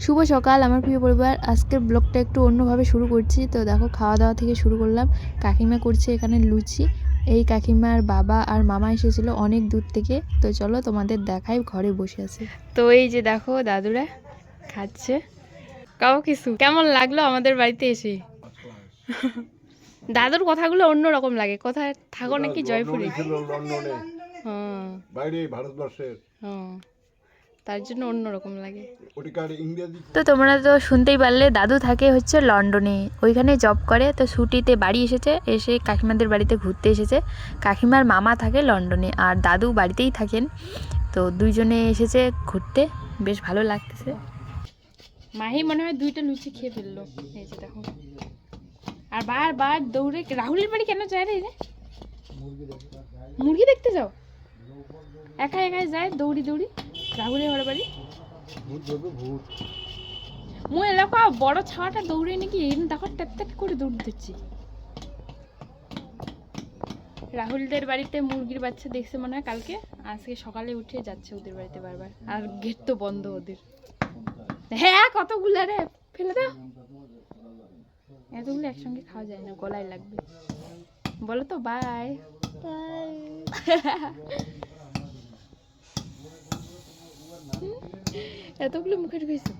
শুভ সকাল আমার প্রিয় পরিবার। আজকের ব্লগটা একটু অন্যভাবে শুরু করছি। তো দেখো খাওয়া দাওয়া থেকে শুরু করলাম। কাকিমা করছে এখানে লুচি। এই কাকিমার বাবা আর মামা এসেছিল অনেক দূর থেকে। তো চলো তোমাদের দেখাই ঘরে বসে আছে। তো এই যে দেখো দাদুরা খাচ্ছে। কাউ কিছু? কেমন লাগল আমাদের বাড়িতে এসে? দাদুর কথাগুলো অন্যরকম লাগে। কোথায় থাকো নাকি জয়পুরে? হ্যাঁ। বাইরে ভারতবর্ষের। হ্যাঁ। তার জন্য অন্যরকম লাগে। তো তোমরা তো শুনতেই পারলে দাদু থাকে হচ্ছে লন্ডনে। ওইখানে জব করে তো ছুটিতে বাড়ি এসেছে এসে কাকিমাদের বাড়িতে ঘুরতে এসেছে। কাকিমার মামা থাকে লন্ডনে আর দাদু বাড়িতেই থাকেন। তো দুইজনে এসেছে ঘুরতে বেশ ভালো লাগতেছে। মাহি মনে হয় দুইটা লুচি খেয়ে ফেলল। এই যে দেখো। আর বার বার দৌড়ে রাহুলের বাড়ি কেন যায় রে রে? মুরগি দেখতে যাও। একা একাই যায় দৌড়ি দৌড়ি। রাহুলের ঘর বাড়ি? ভূত ধরবে ভূত। মু এলাকা বড় ছাওয়াটা দৌড়ে নাকি দেখো ট্যাপ ট্যাপ করে দৌড় দিচ্ছি। রাহুলদের বাড়িতে মুরগির বাচ্চা দেখছে মনে হয় কালকে? আজকে সকালে উঠে যাচ্ছে ওদের বাড়িতে বারবার। আর গেট তো বন্ধ ওদের। হ্যাঁ কতগুলো রে? ফেলে দাও। এতগুলো একসঙ্গে খাওয়া যায় না গলায় লাগবে। বলো তো বাই এতগুলো মুখে ঢুকেছে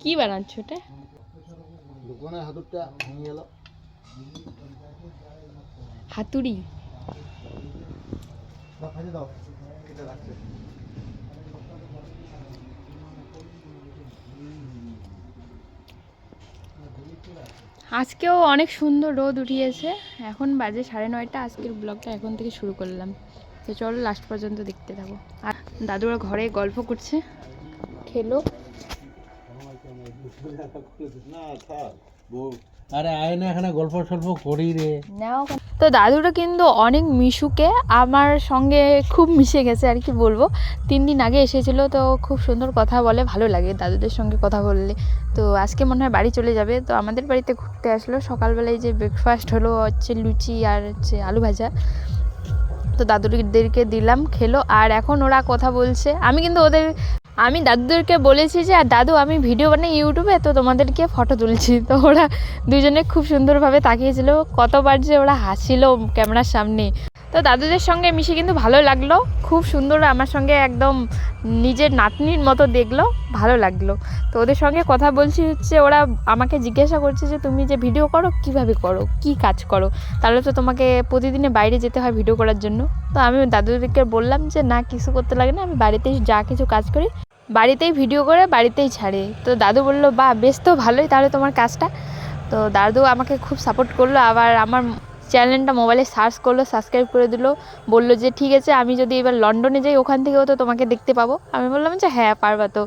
কি বানাচ্ছ ওটা? দোকানের হাতুরটা ভেঙে গেল। হাতুড়ি। দাও। কেটে রাখছে। আজকেও অনেক সুন্দর রোদ উঠিয়েছে। এখন বাজে সাড়ে নয়টা আজকের ব্লগটা এখন থেকে শুরু করলাম। তো চলো লাস্ট পর্যন্ত দেখতে থাকো। আর দাদুরা ঘরে গল্প করছে। খেলো। আরে আয় না এখানে গল্প সল্প করি রে। নাও। তো দাদুটা কিন্তু অনেক মিশুকে আমার সঙ্গে খুব মিশে গেছে আর কি বলব। তিন দিন আগে এসেছিল তো খুব সুন্দর কথা বলে, ভালো লাগে দাদুদের সঙ্গে কথা বললে। তো আজকে মনে হয় বাড়ি চলে যাবে। তো আমাদের বাড়িতে ঘুরতে আসলো। সকালবেলায় যে ব্রেকফাস্ট হলো হচ্ছে লুচি আর হচ্ছে আলু ভাজা। তো দাদুদেরকে দিলাম, খেলো। আর এখন ওরা কথা বলছে। আমি কিন্তু ওদের আমি দাদুদেরকে বলেছি যে, আর দাদু, আমি ভিডিও বানাই ইউটিউবে, তো তোমাদেরকে ফটো তুলছি। তো ওরা দুজনে খুব সুন্দরভাবে তাকিয়েছিল। কতবার যে ওরা হাসিল ক্যামেরার সামনে। তো দাদুদের সঙ্গে মিশে কিন্তু ভালো লাগল। খুব সুন্দর আমার সঙ্গে একদম নিজের নাতনির মতো দেখল, ভালো লাগল। তো ওদের সঙ্গে কথা বলছি হচ্ছে, ওরা আমাকে জিজ্ঞাসা করছে যে, তুমি যে ভিডিও করো, কীভাবে করো? কি কাজ করো? তাহলে তো তোমাকে প্রতিদিনে বাইরে যেতে হয় ভিডিও করার জন্য। তো আমি দাদুদেরকে বললাম যে, না, কিছু করতে লাগে না। আমি বাড়িতেই যা কিছু কাজ করি বাড়িতেই ভিডিও করে, বাড়িতেই ছাড়ে। তো দাদু বলল, বা, বেশ তো, ভালোই তাহলে তোমার কাজটা। তো দাদু আমাকে খুব সাপোর্ট করল। আবার আমার চ্যানেলটা মোবাইলে সার্চ করল সাবস্ক্রাইব করে দিল। বলল যে, ঠিক আছে, আমি যদি এবার লন্ডনে যাই, ওখান থেকেও তো তোমাকে দেখতে পাবো। আমি বললাম যে হ্যাঁ পারবা তো।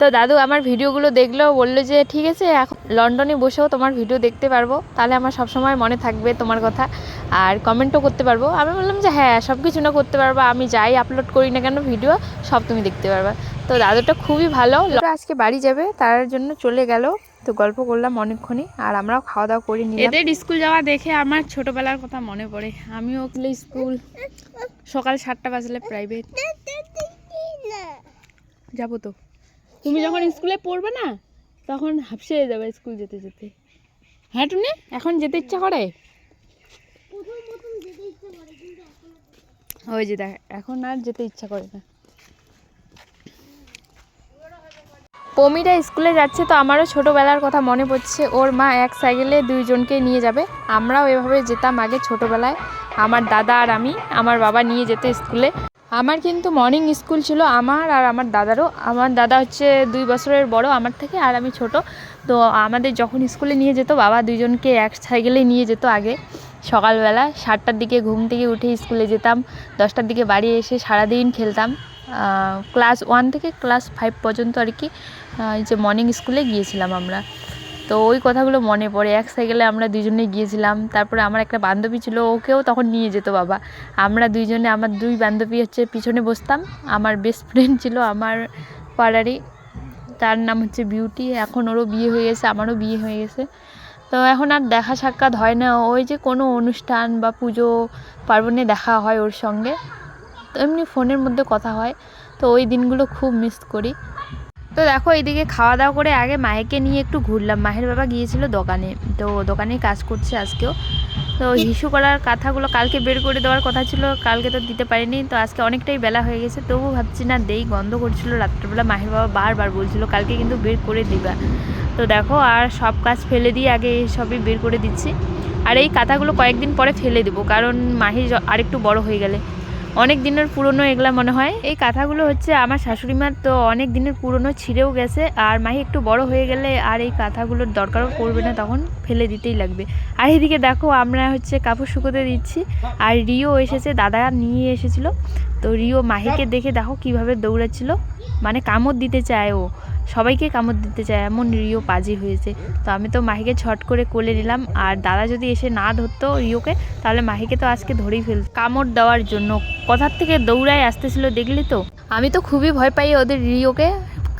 তো দাদু আমার ভিডিওগুলো দেখল বলল যে ঠিক আছে এখন লন্ডনে বসেও তোমার ভিডিও দেখতে পারব। তাহলে আমার সবসময় মনে থাকবে তোমার কথা। আর কমেন্টও করতে পারব। আমি বললাম যে হ্যাঁ সব কিছু না করতে পারব। আমি যাই আপলোড করি না কেন ভিডিও সব তুমি দেখতে পারবা। তো দাদুটা খুবই ভালো। আজকে বাড়ি যাবে তার জন্য চলে গেল। তো গল্প করলাম অনেকক্ষণই আর আমরাও খাওয়া দাওয়া করে নিলাম। এদের স্কুল যাওয়া দেখে আমার ছোটবেলার কথা মনে পড়ে। আমিও স্কুল সকাল সাতটা বাজলে প্রাইভেট যাব তো। তুমি যখন স্কুলে পড়বে না, তখন হাফসে যাবে স্কুল যেতে যেতে। হ্যাঁ টুনি? এখন যেতে ইচ্ছা করে? ওই যে দেখ, এখন আর যেতে ইচ্ছা করে না। পমিরা স্কুলে যাচ্ছে তো আমারও ছোটোবেলার কথা মনে পড়ছে। ওর মা এক সাইকেলে দুইজনকে নিয়ে যাবে। আমরাও এভাবে যেতাম আগে ছোটোবেলায়। আমার দাদা আর আমি, আমার বাবা নিয়ে যেত স্কুলে। আমার কিন্তু মর্নিং স্কুল ছিল আমার আর আমার দাদারও। আমার দাদা হচ্ছে দুই বছরের বড় আমার থেকে আর আমি ছোট। তো আমাদের যখন স্কুলে নিয়ে যেত, বাবা দুইজনকে এক সাইকেলে নিয়ে যেত আগে। সকালবেলা সাতটার দিকে ঘুম থেকে উঠে স্কুলে যেতাম। দশটার দিকে বাড়ি এসে সারাদিন খেলতাম। ক্লাস ওয়ান থেকে ক্লাস ফাইভ পর্যন্ত আর কি যে মর্নিং স্কুলে গিয়েছিলাম আমরা। তো ওই কথাগুলো মনে পড়ে। এক সাইকেলে আমরা দুজনে গিয়েছিলাম। তারপরে আমার একটা বান্ধবী ছিল, ওকেও তখন নিয়ে যেত বাবা। আমরা দুইজনে, আমার দুই বান্ধবী হচ্ছে পিছনে বসতাম। আমার বেস্ট ফ্রেন্ড ছিল আমার পাড়ারই। তার নাম হচ্ছে বিউটি এখন ওরও বিয়ে হয়ে গেছে, আমারও বিয়ে হয়ে গেছে। তো এখন আর দেখা সাক্ষাৎ হয় না। ওই যে কোনো অনুষ্ঠান বা পুজো, পার্বণে দেখা হয় ওর সঙ্গে। তো এমনি ফোনের মধ্যে কথা হয়। তো ওই দিনগুলো খুব মিস করি। তো দেখো এইদিকে খাওয়া দাওয়া করে আগে মাহিকে নিয়ে একটু ঘুরলাম। মাহের বাবা গিয়েছিল দোকানে। তো দোকানে কাজ করছে আজকেও। তো হিসু করার কথাগুলো কালকে বের করে দেওয়ার কথা ছিল, কালকে তো দিতে পারিনি। তো আজকে অনেকটাই বেলা হয়ে গেছে। তবু ভাবছি, না, দেই, গন্ধ করছিল রাত্রেবেলা। মাহের বাবা বারবার বলছিল, কালকে কিন্তু বের করে দিবা। তো দেখো, আর সব কাজ ফেলে দিয়ে আগে সবই বের করে দিচ্ছি। আর এই কাঁথাগুলো কয়েকদিন পরে ফেলে দেবো, কারণ মাহি আরেকটু বড় হয়ে গেলে। অনেক দিনের পুরনো এগুলা মনে হয়। এই কাঁথাগুলো হচ্ছে আমার শাশুড়ি মার তো অনেক দিনের পুরনো ছিঁড়েও গেছে আর মাহি একটু বড় হয়ে গেলে আর এই কাঁথাগুলোর দরকারও পড়বে না, তখন ফেলে দিতেই লাগবে। আর এদিকে দেখো আমরা হচ্ছে কাপড় শুকোতে দিচ্ছি, আর রিও এসেছে, দাদা নিয়ে এসেছিল। তো রিও মাহিকে দেখে দেখো কীভাবে দৌড়াচ্ছিল মানে কামড় দিতে চায় ও। সবাইকে কামড় দিতে চায়, এমন রিও পাজি হয়েছে। তো আমি তো মাহিকে ছট করে কোলে নিলাম, আর দাদা যদি এসে না ধরতো রিওকে, তাহলে মাহিকে তো আজকে ধরেই ফেল, কামড় দেওয়ার জন্য। কোথার থেকে দৌড়ায় আসতেছিল দেখলি তো? আমি তো খুবই ভয় পাই ওদের রিওকে।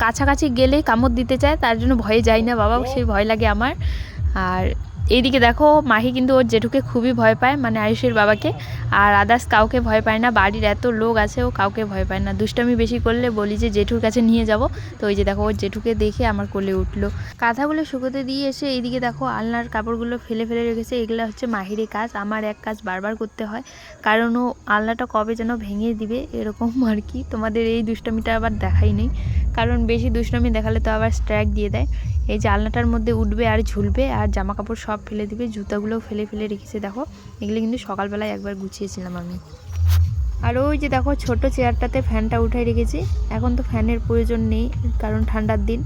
কাছাকাছি গেলেই কামড় দিতে চায়, তার জন্য ভয়ে যাই না বাবা, সেই ভয় লাগে আমার। আর এইদিকে দেখো, মাহি কিন্তু ওর জেঠুকে খুবই ভয় পায় মানে আয়ুষের বাবাকে। আর আদার্স কাউকে ভয় পায় না, বাড়ির এত লোক আছে, ও কাউকে ভয় পায় না। দুষ্টামি বেশি করলে বলি যে, জেঠুর কাছে নিয়ে যাব। তো ওই যে দেখো, ওর জেঠুকে দেখে আমার কোলে উঠল। কাঁথাগুলো শুকোতে দিয়ে এসে এইদিকে দেখো, আলনার কাপড়গুলো ফেলে ফেলে রেখেছে। এগুলো হচ্ছে মাহিরে কাজ, আমার এক কাজ বারবার করতে হয়। কারণ ও আলনাটা কবে যেন ভেঙে দিবে, এরকম আর কি। তোমাদের এই দুষ্টামিটা আবার দেখাই নেই। কারণ বেশি দুষ্টামি দেখালে তো আবার স্ট্র্যাক দিয়ে দেয়। এই জানলাটার মধ্যে উঠবে আর ঝুলবে আর জামা কাপড় সব ফেলে দিবে, জুতাগুলোও ফেলে ফেলে রেখেছে, দেখো। এগুলো কিন্তু সকালবেলায় একবার গুছিয়েছিলাম আমি। আর ওই যে দেখো, ছোট চেয়ারটাতে ফ্যানটা উঠাই রেখেছি। এখন তো ফ্যানের প্রয়োজন নেই, কারণ ঠান্ডার দিন।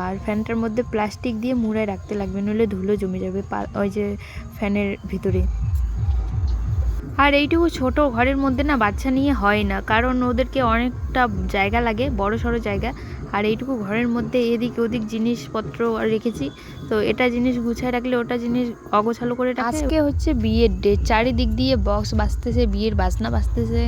আর ফ্যানটার মধ্যে প্লাস্টিক দিয়ে মুড়ায় রাখতে লাগবে, নইলে ধুলো জমে যাবে ওই যে ফ্যানের ভিতরে। আর এইটুকু ছোট ঘরের মধ্যে না বাচ্চা নিয়ে হয় না, কারণ ওদেরকে অনেকটা জায়গা লাগে, বড় সড়ো জায়গা। আর এইটুকু ঘরের মধ্যে এদিক ওদিক জিনিসপত্র রেখেছি, তো এটা জিনিস গুছায় রাখলে ওটা জিনিস অগোছালো করে আজকে হচ্ছে বিয়ের ডে চারিদিক দিয়ে বক্স বাজতেছে, বিয়ের বাজনা বাজতেছে।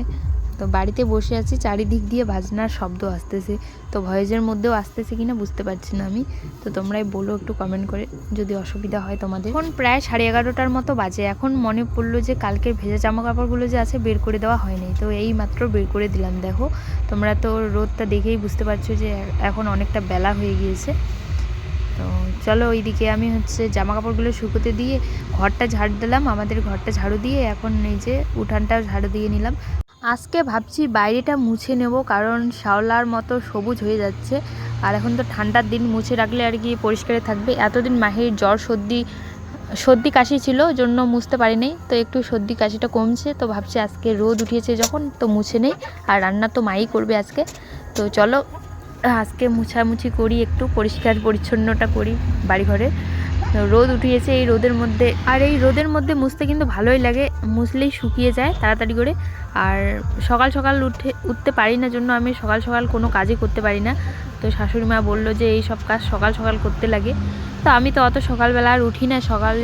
তো বাড়িতে বসে আছি, চারিদিক দিয়ে বাজনার শব্দ আসতেছে। তো ভয়েজের মধ্যেও আসতেছে কিনা বুঝতে পারছি না আমি। তো তোমরাই বলো একটু কমেন্ট করে, যদি অসুবিধা হয় তোমাদের। এখন প্রায় সাড়ে এগারোটার মতো বাজে। এখন মনে পড়ল যে কালকের ভেজা জামা কাপড়গুলো যে আছে বের করে দেওয়া হয়নি তো এই মাত্র বের করে দিলাম, দেখো। তোমরা তো রোদটা দেখেই বুঝতে পারছ যে এখন অনেকটা বেলা হয়ে গিয়েছে। তো চলো ওইদিকে আমি হচ্ছে জামা কাপড়গুলো শুকোতে দিয়ে ঘরটা ঝাড় দিলাম। আমাদের ঘরটা ঝাড়ু দিয়ে এখন এই যে উঠানটাও ঝাড়ু দিয়ে নিলাম। আজকে ভাবছি বাইরেটা মুছে নেব, কারণ শাওলার মতো সবুজ হয়ে যাচ্ছে। আর এখন তো ঠান্ডার দিন, মুছে রাখলে আর কি পরিষ্কারে থাকবে। এতদিন মাহির জ্বর, সর্দি সর্দি কাশি ছিল, জন্য মুছতে পারি পারিনি। তো একটু সর্দি কাশিটা কমছে, তো ভাবছি আজকে রোদ উঠিয়েছে যখন, তো মুছে নেই। আর রান্না তো মাই করবে আজকে। তো চলো, আজকে মুছামুছি করি, একটু পরিষ্কার পরিচ্ছন্নটা করি বাড়িঘরে। রোদ উঠিয়েছে এই রোদের মধ্যে। আর এই রোদের মধ্যে মুছতে কিন্তু ভালোই লাগে। মুছলেই শুকিয়ে যায় তাড়াতাড়ি করে। আর সকাল সকাল উঠে, উঠতে পারি না জন্য আমি সকাল সকাল কোনো কাজই করতে পারি না। তো শাশুড়ি মা বলল যে এই সব কাজ সকাল সকাল করতে লাগে। তো আমি তো অত সকালবেলা আর উঠি না, সকাল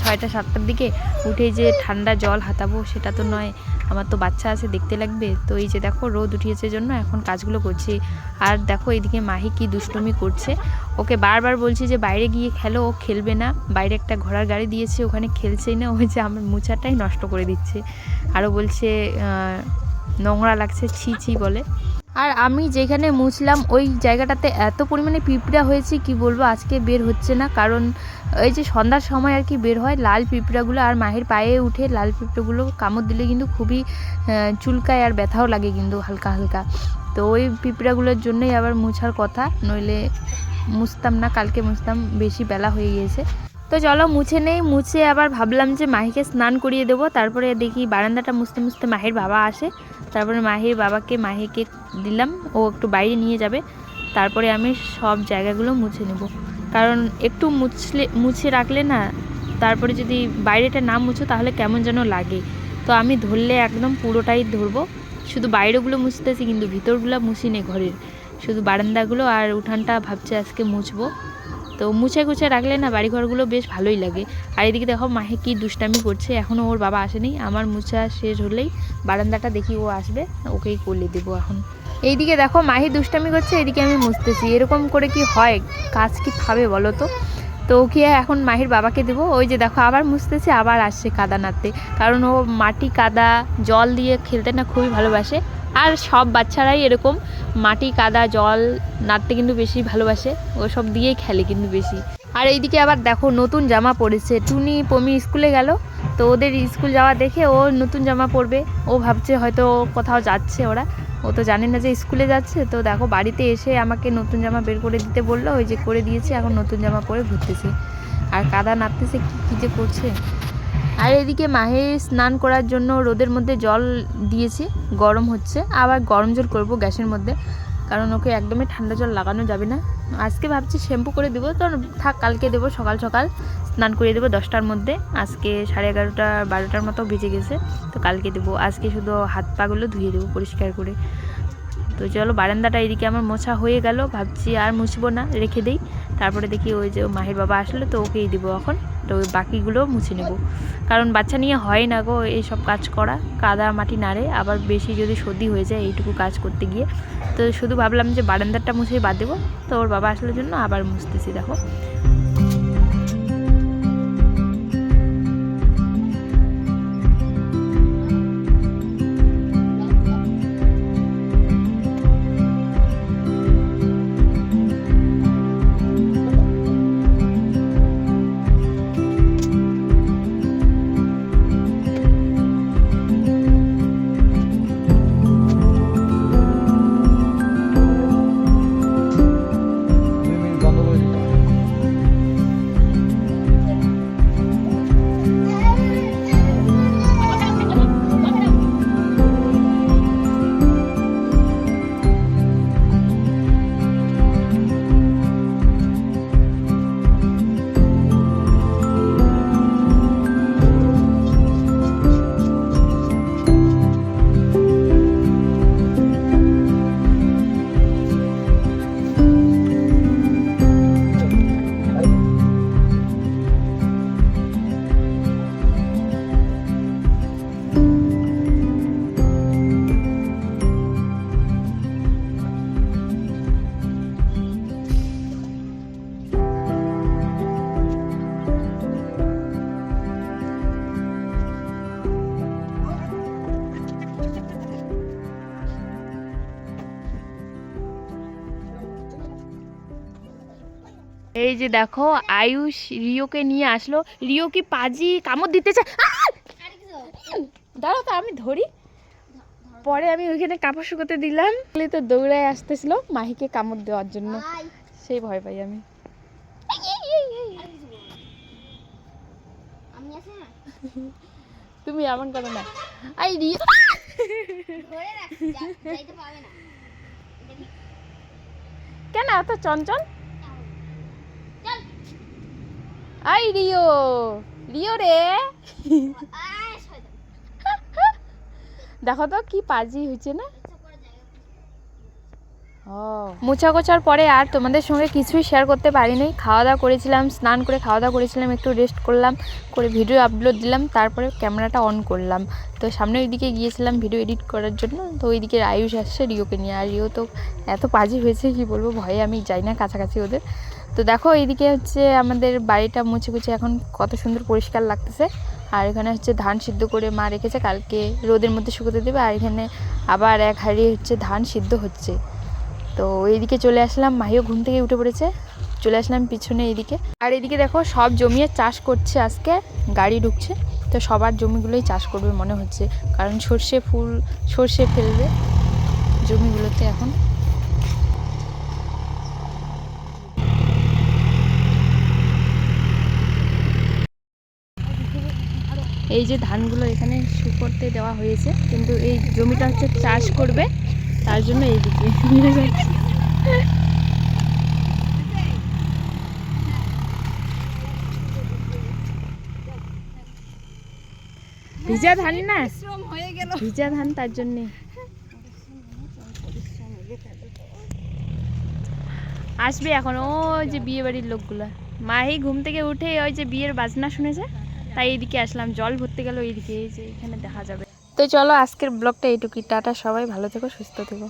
ছয়টা, সাতটার দিকে উঠে যে ঠান্ডা জল হাতাবো সেটা তো নয়, আমার তো বাচ্চা আছে, দেখতে লাগবে। তো এই যে দেখো, রোদ উঠিয়েছে জন্য এখন কাজগুলো করছি। আর দেখো এইদিকে মাহি কি দুষ্টুমি করছে। ওকে বারবার বলছি যে বাইরে গিয়ে খেলো, ও খেলবে না। বাইরে একটা ঘোড়ার গাড়ি দিয়েছে, ওখানে খেলছেই না। ওই যে আমার মোচাটাই নষ্ট করে দিচ্ছে। আরও বলছে নোংরা লাগছে, ছি ছি বলে। আর আমি যেখানে মুছলাম, ওই জায়গাটাতে এত পরিমাণে পিঁপড়া হয়েছে, কি বলব? আজকে বের হচ্ছে না। কারণ, এই যে সন্ধ্যার সময় আর কি বের হয়, লাল পিঁপড়াগুলো আর মাহের পায়ে উঠে লাল পিঁপড়াগুলো কামড় দিলে কিন্তু খুবই চুলকায় আর ব্যথাও লাগে কিন্তু হালকা হালকা। তো ওই পিঁপড়াগুলোর জন্যই আবার মুছার কথা। নইলে মুছতাম না, কালকে মুছতাম, বেশি বেলা হয়ে গিয়েছে। তো চলো মুছে নেই, মুছে আবার ভাবলাম যে মাহিকে স্নান করিয়ে দেবো। তারপরে দেখি বারান্দাটা মুছতে মুছতে মাহির বাবা আসে। তারপরে মাহির বাবাকে, মাহিকে দিলাম, ও একটু বাইরে নিয়ে যাবে। তারপরে আমি সব জায়গাগুলো মুছে নেব। কারণ একটু মুছলে, মুছে রাখলে না, তারপরে যদি বাইরেটা না মুছো তাহলে কেমন যেন লাগে। তো আমি ধরলে একদম পুরোটাই ধরবো। শুধু বাইরেগুলো মুছতেছি কিন্তু ভিতরগুলো মুছি নেই ঘরের। শুধু বারান্দাগুলো আর উঠানটা ভাবছি আজকে মুছবো। তো মুছে গুছে রাখলে না বাড়িঘরগুলো বেশ ভালোই লাগে। আর এদিকে দেখো মাহে কি দুষ্টামি করছে এখনও ওর বাবা আসেনি। আমার মুছা শেষ হলেই বারান্দাটা দেখি ও আসবে, ওকেই করলে দেবো এখন। এইদিকে দেখো মাহি দুষ্টামি করছে, এদিকে আমি মুছতেছি। এরকম করে কি হয়? কাজ কি খাবে বলো তো? তো ওকে এখন মাহির বাবাকে দেবো। ওই যে দেখো আবার মুছতেছে, আবার আসছে কাদা নাড়তে কারণ ও মাটি, কাদা, জল দিয়ে খেলতে না খুবই ভালোবাসে। আর সব বাচ্চারাই এরকম মাটি, কাদা, জল, নাড়তে কিন্তু বেশি ভালোবাসে। ও সব দিয়েই খেলে কিন্তু বেশি। আর এইদিকে আবার দেখো নতুন জামা পরেছে। টুনি পমি স্কুলে গেল, তো ওদের স্কুল যাওয়া দেখে ও নতুন জামা পরবে। ও ভাবছে হয়তো কোথাও যাচ্ছে ওরা। ও তো জানে না যে স্কুলে যাচ্ছে। তো দেখো বাড়িতে এসে আমাকে নতুন জামা বের করে দিতে বলল। ওই যে করে দিয়েছি, এখন নতুন জামা পরে ঘুরতেছে। আর কাদা নাড়তেছে, কি, কী যে করছে? আর এদিকে মাহে স্নান করার জন্য রোদের মধ্যে জল দিয়েছি, গরম হচ্ছে। আবার গরম জল করব গ্যাসের মধ্যে, কারণ ওকে একদমই ঠান্ডা জল লাগানো যাবে না। আজকে ভাবছি শ্যাম্পু করে দেবো, তো থাক কালকে দেবো, সকাল সকাল স্নান করিয়ে দেবো দশটার মধ্যে। আজকে সাড়ে এগারোটা, বারোটার মতো বেজে গেছে, তো কালকে দেবো। আজকে শুধু হাত পাগুলো ধুয়ে দেবো পরিষ্কার করে। তো চলো বারান্দাটা এদিকে আমার মোছা হয়ে গেল, ভাবছি আর মুছবো না, রেখে দেই। তারপরে দেখি ওই যে মাহির বাবা আসলে, তো ওকেই দিব এখন। তো ওই বাকিগুলো মুছে নেব। কারণ বাচ্চা নিয়ে হয় না গো এইসব কাজ করা, কাদা মাটি নাড়ে, আবার বেশি যদি সর্দি হয়ে যায় এইটুকু কাজ করতে গিয়ে। তো শুধু ভাবলাম যে বারান্দারটা মুছেই বাদ দেবো, তো ওর বাবা আসলে জন্য আবার মুছতেছি, দেখো। এই যে দেখো, আয়ুষ রিওকে নিয়ে আসলো। রিও কি পাজি কামড় দিতে চায়! দাঁড়াও তো, আমি ধরি। পরে আমি ওইখানে কাপড় শুকোতে দিলাম। তো দৌড়ায় আসতেছিল মাহিকে কামড় দেওয়ার জন্য। সেই ভয় পাই আমি। তুমি এমন করো না। আই, রিও। কেন, এত চঞ্চল চল আই রিও রিও রে দেখো তো কি পাজি হয়েছে না? মোছা গোছার পরে আর তোমাদের সঙ্গে কিছুই শেয়ার করতে পারিনি। খাওয়া দাওয়া করেছিলাম, স্নান করে খাওয়া দাওয়া করেছিলাম, একটু রেস্ট করলাম, করে ভিডিও আপলোড দিলাম, তারপরে ক্যামেরাটা অন করলাম। তো সামনে ওইদিকে গিয়েছিলাম ভিডিও এডিট করার জন্য, তো ওইদিকে আয়ুষ আসছে রিওকে নিয়ে। আর রিও তো এত পাজি হয়েছে, কি বলব, ভয়ে আমি যাই না কাছাকাছি ওদের। তো দেখো, এইদিকে হচ্ছে আমাদের বাড়িটা মুছে মুছে এখন কত সুন্দর পরিষ্কার লাগতেছে। আর এখানে হচ্ছে ধান সিদ্ধ করে মা রেখেছে, কালকে রোদের মধ্যে শুকোতে দেবে। আর এখানে আবার এক হাঁড়ি হচ্ছে ধান সিদ্ধ হচ্ছে। তো এইদিকে চলে আসলাম, মাহিও ঘুম থেকে উঠে পড়েছে। চলে আসলাম পিছনে এইদিকে। আর এদিকে দেখো, সব জমিয়ে চাষ করছে আজকে, গাড়ি ঢুকছে। তো সবার জমিগুলোই চাষ করবে মনে হচ্ছে। কারণ সর্ষে ফুল, সর্ষে ফেলবে জমিগুলোতে এখন। এই যে ধানগুলো এখানে শুকোতে দেওয়া হয়েছে কিন্তু এই জমিটা হচ্ছে চাষ করবে তার জন্য নিয়ে যাচ্ছে। ভিজা ধান না? ভিজা ধান তার জন্যে। আসবে এখন ওই যে বিয়ে বাড়ির লোকগুলা। মাহি ঘুম থেকে উঠে ওই যে বিয়ের বাজনা শুনেছে? তাই এইদিকে আসলাম। জল ভরতে গেল এইদিকে এই যে এখানে দেখা যাবে। তো চলো আজকের ব্লগটা এইটুকুই। টাটা সবাই, ভালো থেকো, সুস্থ থেকো।